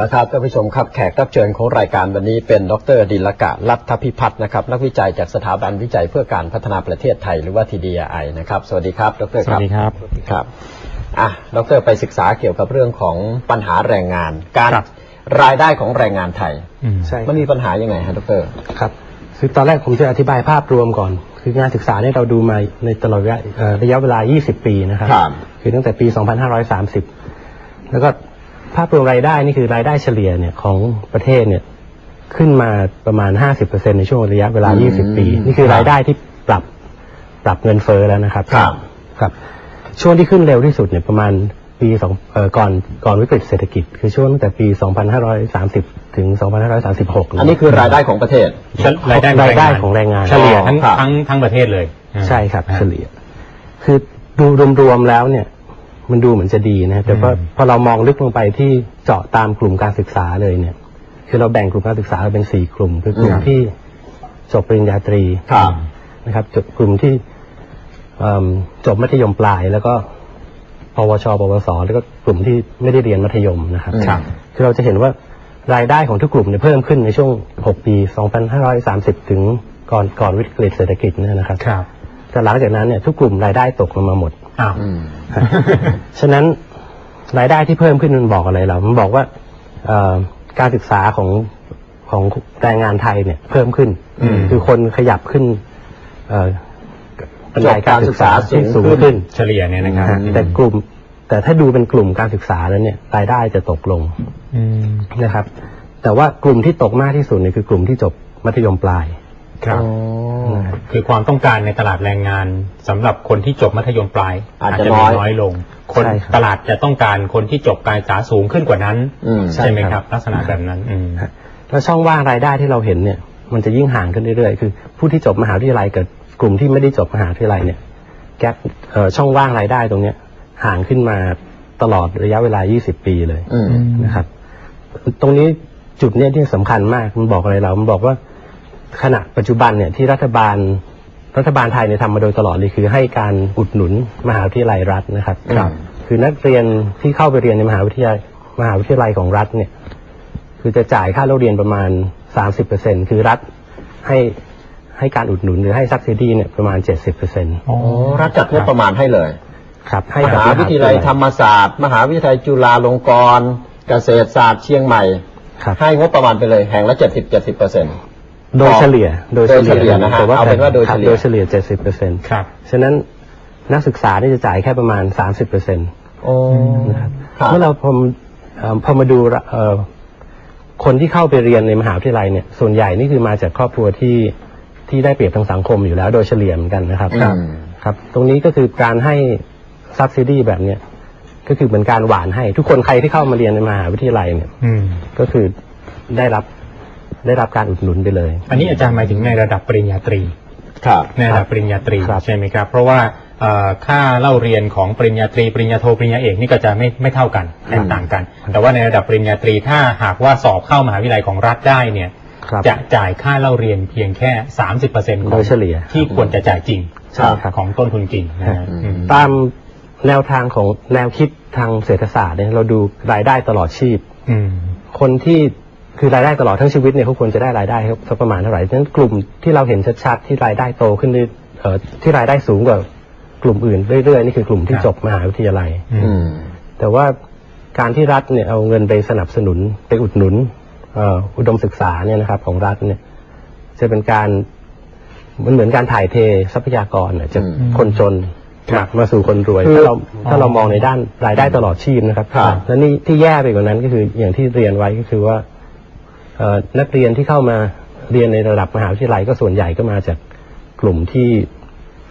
ละครับท่านผู้ชมครับแขกรับเชิญของรายการวันนี้เป็นดรดิลกะรัฐพิพัฒน์นะครับนักวิจัยจากสถาบันวิจัยเพื่อการพัฒนาประเทศไทยหรือว่า TDI นะครับสวัสดีครับดรสวัสดีครับครับอะดรไปศึกษาเกี่ยวกับเรื่องของปัญหาแรงงาน การครับรายได้ของแรงงานไทยอืมใช่มันมีปัญหายังไงฮะดรครับคือตอนแรกผมจะอธิบายภาพรวมก่อน คืองานศึกษาเนี่ยเราดูมาในตลอดระยะเอ่อระยะเวลา 20 ปีนะครับครับ คือตั้งแต่ปี 2530 แล้วก็ ภาพรวมรายได้นี่คือรายได้เฉลี่ยเนี่ยของประเทศเนี่ยขึ้นมาประมาณ 50%ในช่วงระยะเวลาอืม20 ปี นี่คือรายได้ที่ปรับปรับเงินเฟ้อแล้วนะครับครับครับ ช่วงที่ขึ้นเร็วที่สุดเนี่ยประมาณปีสองเอ่อก่อนก่อนวิกฤตเศรษฐกิจ คือช่วงตั้งแต่ปี 2530 ถึง 2536 อันนี้คือรายได้ของประเทศรายได้รายได้ของแรงงาน เฉลี่ยทั้งครับทั้งทั้งประเทศเลยอ่าใช่ครับอ่าเฉลี่ย คือดูรวมๆแล้วเนี่ย มันดูเหมือนจะดีนะครับแต่ว่าอืมพอเรามองลึกลงไปที่เจาะตามกลุ่มการศึกษาเลยเนี่ย คือเราแบ่งกลุ่มการศึกษาเป็นสี่กลุ่ม คือกลุ่มอืมที่จบปริญญาตรีครับนะครับจบกลุ่มที่เอิ่มจบมัธยมปลายแล้วก็ปวช ปวส แล้วก็กลุ่มที่ไม่ได้เรียนมัธยมนะครับครับคือเราจะเห็นว่ารายได้ของทุกกลุ่มเนี่ยเพิ่มขึ้นในช่วง 6 ปี 2530 ถึงก่อนก่อนวิกฤตเศรษฐกิจเนี่ยนะครับครับแต่หลังจากนั้นเนี่ยทุกกลุ่มรายได้ตกลงมาหมด อ้าวอืมฉะนั้นรายได้ที่เพิ่มขึ้นมันบอกอะไรเรา มันบอกว่าเอ่อการศึกษาของของแรงงานไทยเนี่ย เพิ่มขึ้นอืมคือคนขยับขึ้น เอ่อบันไดการศึกษาที่สูสูงงขึ้ขึ้นนเฉลี่ยเนี่ยนะครับฮะแต่กลุ่ม แต่ถ้าดูเป็นกลุ่มการศึกษาแล้วเนี่ย รายได้จะตกลงอืมนะครับ แต่ว่ากลุ่มที่ตกมากที่สุดเนี่ยคือกลุ่มที่จบมัธยมปลาย ครับอ๋อนะครับคือความต้องการในตลาดแรงงานสำหรับคนที่จบมัธยมปลาย อาจจะมีน้อยน้อยลง คนใช่ครับตลาดจะต้องการคนที่จบการศึกษาสูงขึ้นกว่านั้นอืมใช่ใช่ไหมคครัรับบลักษณะแบบนั้นอืมแล้วช่องว่างรายได้ที่เราเห็นเนี่ย มันจะยิ่งห่างขึ้นเรื่อยๆ คือ ผู้ที่จบมหาวิทยาลัยกับกลุ่มที่ไม่ได้จบมหาวิทยาลัยเนี่ยแกปเอ่อช่องว่างรายได้ตรงเนี้ยห่างขึ้นมาตลอดระยะเวลา 20 ปีเลยอืมนะครับ ตรงนี้จุดเนี้ยที่สำคัญมากมันบอกอะไรเรา มันบอกว่า ขณะปัจจุบันเนี่ยที่รัฐบาลรัฐบาลไทยเนี่ยทำมาโดยตลอดเลยคือให้การอุดหนุนมหาวิทยาลัยรัฐนะครับครับคือนักเรียนที่เข้าไปเรียนในมหาวิทยาลัยมหาวิทยาลัยของรัฐเนี่ยคือจะจ่ายค่าเล่าเรียนประมาณ 30%คือรัฐให้ให้การอุดหนุนหรือให้ซับซิดีเนี่ยประมาณ 70%อ๋อรัฐจัดงบประมาณให้เลย ครับ ให้มกับหาวิทยาลัยธรรมศาสตร์ มหาวิทยาลัยจุฬาลงกรณ์เกษตรศาสตร์เชียงใหม่ครับให้งบประมาณไปเลยแห่งละเจ็ดสิบเจ็ดสิบเปอร์เซ็นต์ โดยเฉลี่ยโดยโดยเฉลี่ยนะฮะแต่ว่าเอาเป็นว่าโดยครับเฉลี่ย โดยเฉลี่ย70%ครับฉะนั้นนักศึกษาเนี่ยจะจ่ายแค่ประมาณ30%โอ้นะครับครับเมื่อเราพอมเอ่อพอมาดูเอ่อคนที่เข้าไปเรียนในมหาวิทยาลัยเนี่ย ส่วนใหญ่นี่คือมาจากครอบครัวที่ที่ได้เปรียบทางสังคมอยู่แล้ว โดยเฉลี่ยเหมือนกันนะครับครับครับตรงนี้ก็คือการให้ซับซิดีแบบเนี้ยก็คือเหมือนการหวานให้ ทุกคนใครที่เข้ามาเรียนในมหาวิทยาลัยเนี่ยอืมก็คือได้รับ ได้รับการอุดหนุนไปเลย อันนี้อาจารย์หมายถึงในระดับปริญญาตรีครับในระดับปริญญาตรีครับใช่ไหมครับ เพราะว่าเอ่อค่าเล่าเรียนของปริญญาตรีปริญญาโทปริญญาเอกนี่ก็จะไม่ไม่เท่ากันแตกต่างกัน แต่ว่าในระดับปริญญาตรีถ้าหากว่าสอบเข้ามหาวิทยาลัยของรัฐได้เนี่ยครับจะจ่ายค่าเล่าเรียนเพียงแค่30%ขโดองยเฉลี่ยที่ควรจะจ่ายจริงใช่ครับของต้นทุนจริงนะฮะอืมอืมตามแนวทางของแนวคิดทางเศรษฐศาสตร์เนี่ยเราดูรายได้ตลอดชีพอืมคนที่ คือรายได้ตลอดทั้งชีวิตเนี่ยเขาควรจะได้รายได้สักประมาณเท่าไหร่ฉะนั้นกลุ่มที่เราเห็นชัดๆที่รายได้โตขึ้นเรื่อยเอ่อที่รายได้สูงกว่ากลุ่มอื่นเรื่อยๆนี่คือกลุ่มที่ครับจบมหาวิทยาลัยอืมอืมแต่ว่าการที่รัฐเนี่ยเอาเงินไปสนับสนุนไปอุดหนุนเอ่ออุดมศึกษาเนี่ยนะครับ ของรัฐเนี่ย จะเป็นการมันเหมือนการถ่ายเททรัพยากรน่ะจากอืมคนจนครับมาสู่คนรวยคือถ้าเราถ้าเราอ๋อมองในด้านรายได้ตลอดชีพนะครับครับ และนี่ที่แย่ไปกว่านั้นก็คืออย่างที่เรียนไว้ก็คือว่าเอ่อ นักเรียนที่เข้ามาเรียนในระดับมหาวิทยาลัยก็ส่วนใหญ่ก็มาจากกลุ่มที่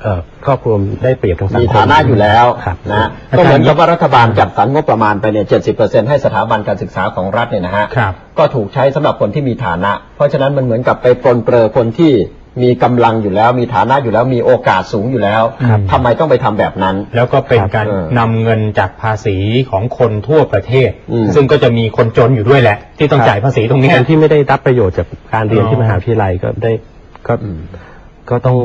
เอ่อครอบครัวได้เปรียบทางสังคมมีฐานะอยู่แล้วครับนะก็เหมือนกับว่ารัฐบาลจัดสรรงบประมาณไปเนี่ยเจ็ดสิบเปอร์เซ็นให้สถาบันการศึกษาของรัฐเนี่ยนะฮะครับก็ถูกใช้สำหรับคนที่มีฐานะ เพราะฉะนั้นมันเหมือนกับไปปลนเปลือคนที่ มีกำลังอยู่แล้ว มีฐานะอยู่แล้วมีโอกาสสูงอยู่แล้วครับทำไมต้องไปทำแบบนั้น แล้วก็เป็นครับการเออนำเงินจากภาษีของคนทั่วประเทศอืมซึ่งก็จะมีคนจนอยู่ด้วยแหละ ที่ต้องจ่ายภาษีตรงเนี้ยคนที่ไม่ได้รับประโยชน์จากการเรียนอ๋อที่มหาวิทยาลัยก็ได้ก็ก็ต้อง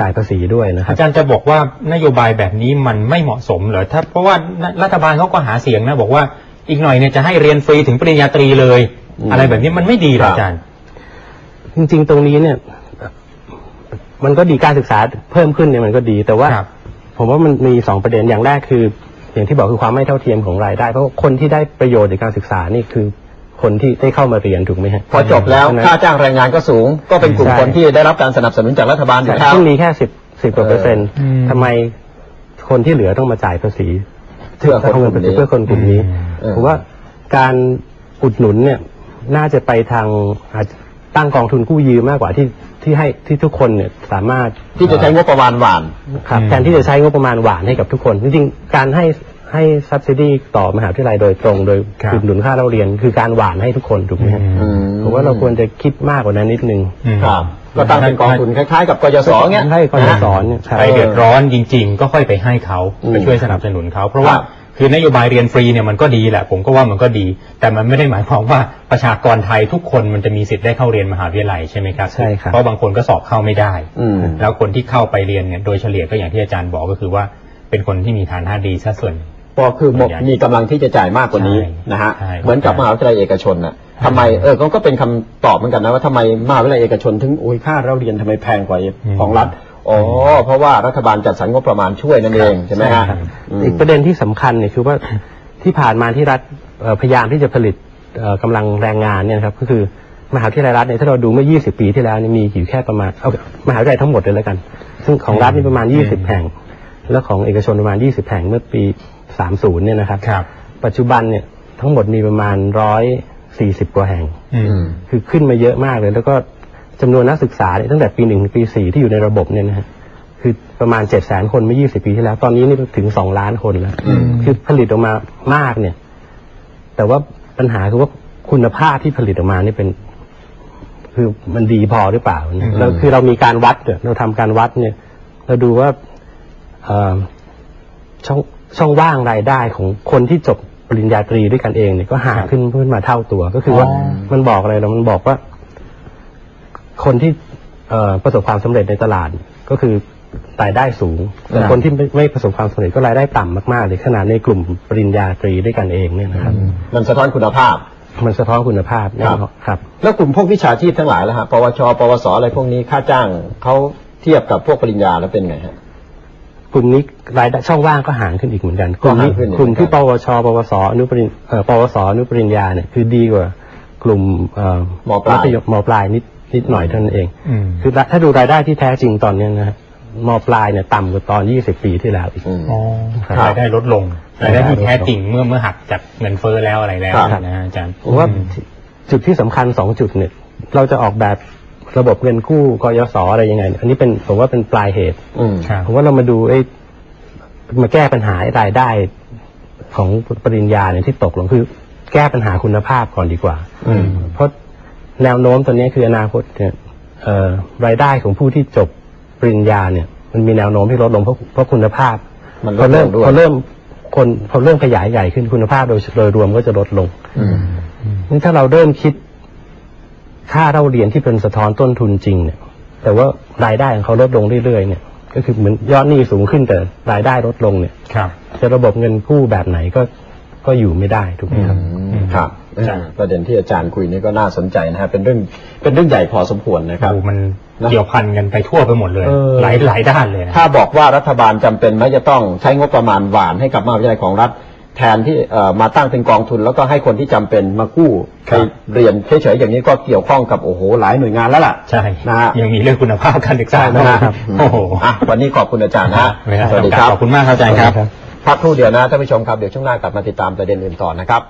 จ่ายภาษีด้วยนะครัอาบจารย์จะบอกว่านโยบายแบบนี้มันไม่เหมาะสมเหรอถ้าเพราะว่ารัฐบาลเขาก็หาเสียงนะบอกว่าอีกหน่อยเนี่ยจะให้เรียนฟรีถึงปริญญาตรีเลยอืมอะไรแบบนี้มันไม่ดีหรอกครับอาจารย์จริงๆตรงนี้เนี่ยเอ่อ มันก็ดีการศึกษาเพิ่มขึ้นเนี่ยมันก็ดี แต่ว่าครับ ผมว่ามันมีสองประเด็นอย่างแรกคือ อย่างที่บอกคือความไม่เท่าเทียมของรายได้ เพราะว่าคนที่ได้ประโยชน์จากการศึกษานี่คือคนที่ได้เข้ามาเรียนถูกไหมฮะพอจบแล้วใช่ไหม ค่าจ้างแรงงานก็สูง ก็เป็นกลุ่มใช่ คนที่ได้รับการสนับสนุนจากรัฐบาลอยู่แล้ว ซึ่งมีแค่สิบสิบกว่าเปอร์เซ็นต์อืม ทำไมคนที่เหลือต้องมาจ่ายภาษีเพื่อคนเอากเงิลุ่นมภาษีนี้เพื่อคนกลุ่มนี้เออผมว่าการอุดหนุนเนี่ยน่าจะไปทางอาจจะ ตั้งกองทุนกู้ยืมมากกว่าที่ที่ให้ที่ทุกคนเนี่ยสามารถที่จะใช้งบประมาณหวานครับอืมแทนที่จะใช้งบประมาณหวานให้กับทุกคน จริงๆ การให้ให้ subsidy ต่อมหาวิทยาลัยโดยตรง โดยครับอุดหนุนค่าเราเรียน คือการหวานให้ทุกคนถูกไหมฮะอืมผมว่าเราควรจะคิดมากกว่านั้นนิดนึงอืมครับก็ตั้งเป็นกองทุนคล้ายๆกับกยศเงี้ยให้กยศนะเนี่ยครับใครเดือดร้อนจริง ๆ ก็ค่อยไปให้เขาอืมไปช่วยสนับสนุนเขาเพราะว่า ครับคือนโยบายเรียนฟรีเนี่ยมันก็ดีแหละ ผมก็ว่ามันก็ดี แต่มันไม่ได้หมายความว่าประชากรไทยทุกคนมันจะมีสิทธิ์ได้เข้าเรียนมหาวิทยาลัยใช่ไหมครับใช่ครับเพราะบางคนก็สอบเข้าไม่ได้อืมแล้วคนที่เข้าไปเรียนเนี่ยโดยเฉลี่ยก็อย่างที่อาจารย์บอกก็คือว่าเป็นคนที่มีฐานะดีซะส่วนพอคือหมกมีกำลังที่จะจ่ายมากกว่านี้ใช่นะฮะใช่เหมือนกับมหาวิทยาลัยเอกชนน่ะทำไมเออก็ก็เป็นคำตอบเหมือนกันนะว่าทำไมมหาวิทยาลัยเอกชน ถึงโอ้ยค่าเราเรียนทำไมแพงกว่าของรัฐ อ๋อเพราะว่ารัฐบาลจัดสรรงบประมาณช่วยนั่นเองใช่ไหมฮะครับอืมอีกประเด็นที่สำคัญเนี่ยคือว่าที่ผ่านมาที่รัฐเอ่อพยายามที่จะผลิตเอ่อกำลังแรงงานเนี่ยนะครับก็คือมหาวิทยาลัยรัฐเนี่ยถ้าเราดูเมื่อ 20 ปีที่แล้วเนี่ยมีอยู่แค่ประมาณเอามหาวิทยาลัยทั้งหมดเลยแล้วกัน ซึ่งของรัฐนี่ประมาณ 20 แห่ง แล้วของเอกชนประมาณ 20 แห่งเมื่อปี 30 เนี่ยนะครับ ครับ ปัจจุบันเนี่ยทั้งหมดมีประมาณ 140 กว่าแห่ง อืม คือขึ้นมาเยอะมากเลย แล้วก็ จำนวนนักศึกษาเนี่ยตั้งแต่ปีหนึ่งถึงปีสี่ที่อยู่ในระบบเนี่ยนะฮะคือประมาณเจ็ดแสนคนเมื่อ20ปีที่แล้ว ตอนนี้นี่ถึงสองล้านคนแล้วอืมคือผลิตออกมามากเนี่ย แต่ว่าปัญหาคือว่าคุณภาพที่ผลิตออกมานี่เป็น คือมันดีพอหรือเปล่าเนี่ยอืมแล้วคือเรามีการวัดเนี่ยเราทำการวัดเนี่ย เราดูว่าเอ่อช่องช่องว่างรายได้ของคนที่จบปริญญาตรีด้วยกันเองเนี่ยก็ห่างขึ้นขึ้นมาเท่าตัว ก็คือว่าอ๋อมันบอกอะไรเรามันบอกว่า คนที่เอ่อประสบความสำเร็จในตลาดก็คือรายได้สูงแต่ครับคนที่ไม่ไม่ประสบความสำเร็จก็รายได้ต่ำมากๆเลยขนาดในกลุ่มปริญญาตรีด้วยกันเองเนี่ยนะครับมันสะท้อนคุณภาพ มันสะท้อนคุณภาพแน่นอนครับ แล้วกลุ่มพวกวิชาชีพทั้งหลายแล้วฮะปวช ปวสอะไรพวกนี้ค่าจ้างเขาเทียบกับพวกปริญญาแล้วเป็นไงฮะกลุ่มนี้รายได้ช่องว่างก็ห่างขึ้นอีกเหมือนกันกลุ่มนี้ก็ห่างขึ้นอีกกลุ่มที่เหมืปอนกันวช ปวสอนุปริญเอ่อปวสอนุปริญญาเนี่ยคือดีกว่ากลุ่มเอ่อมปลายมัธยมมปลายนิด นิดหน่อยเท่านั้นเองอืมคือถ้าดูรายได้ที่แท้จริงตอนเนี้ยนะฮะมปลายเนี่ยต่ำกว่าตอน 20 ปีที่แล้วอีกอืมอ๋อครับรายได้ลดลงรายได้ที่แท้จริงเมื่อเมื่อหักจากเงินเฟ้อแล้วอะไรแล้วครับนะฮะอาจารย์ผมว่าอืมจุดที่สำคัญสองจุดเนี่ย เราจะออกแบบระบบเงินกู้กยศอะไรยังไง อันนี้เป็นผมว่าเป็นปลายเหตุอืมครับผมว่าเรามาดูไอ้มาแก้ปัญหารายได้ของปริญญาเนี่ยที่ตกลงคือ แก้ปัญหาคุณภาพก่อนดีกว่าอืมเพราะ แนวโน้มตอนนี้คืออนาคตเนี่ยเอ่อรายได้ของผู้ที่จบปริญญาเนี่ย มันมีแนวโน้มที่ลดลงเพราะเพราะคุณภาพมันลพอดลเริ่มงด้วยพอเริ่มคนพอเริ่มขยายใหญ่ขึ้นคุณภาพโดยโดยรวมก็จะลดลงอืมนี่ถ้าเราเริ่มคิดค่าเราเรียนที่เป็นสะท้อนต้นทุนจริงเนี่ย แต่ว่ารายได้ของเขาลดลงเรื่อยๆเนี่ย ก็คือเหมือนยอดหนี้สูงขึ้นแต่รายได้ลดลงเนี่ย ครับ จะระบบเงินกู้แบบไหนก็ก็อยู่ไม่ได้ถูกไหมครับอืม ครับใช่ประเด็นที่อาจารย์คุยนี่ก็น่าสนใจนะฮะเป็นเรื่องเป็นเรื่องใหญ่พอสมควรนะครับดูมันนะเกี่ยวพันกันไปทั่วไปหมดเลยเออหลายหลายด้านเลยนะถ้าบอกว่ารัฐบาลจำเป็นไหมจะต้องใช้งบประมาณหวานให้กับมหาวิทยาลัยของรัฐแทนที่เอ่อมาตั้งเป็นกองทุนแล้วก็ให้คนที่จำเป็นมากู้ครัไปบเรียนเฉยๆอย่างนี้ก็เกี่ยวข้องกับโอ้โหหลายหน่วยงานแล้วล่ะใช่นะฮะยังมีเรื่องคุณภาพการศึกษาใช่ด้วนะยฮะครับโอ้โหอะวันนี้ขอบคุณอาจารย์นะฮะเวลาสวัสดีจำกัดครับขอบคุณมากครับอาจารย์ครับพักครู่เดียวนะท่านผู้ชมครับเดี๋ยวช่วงหน้ากลับมาติดตามประเด็นอื่นต่อนะครับ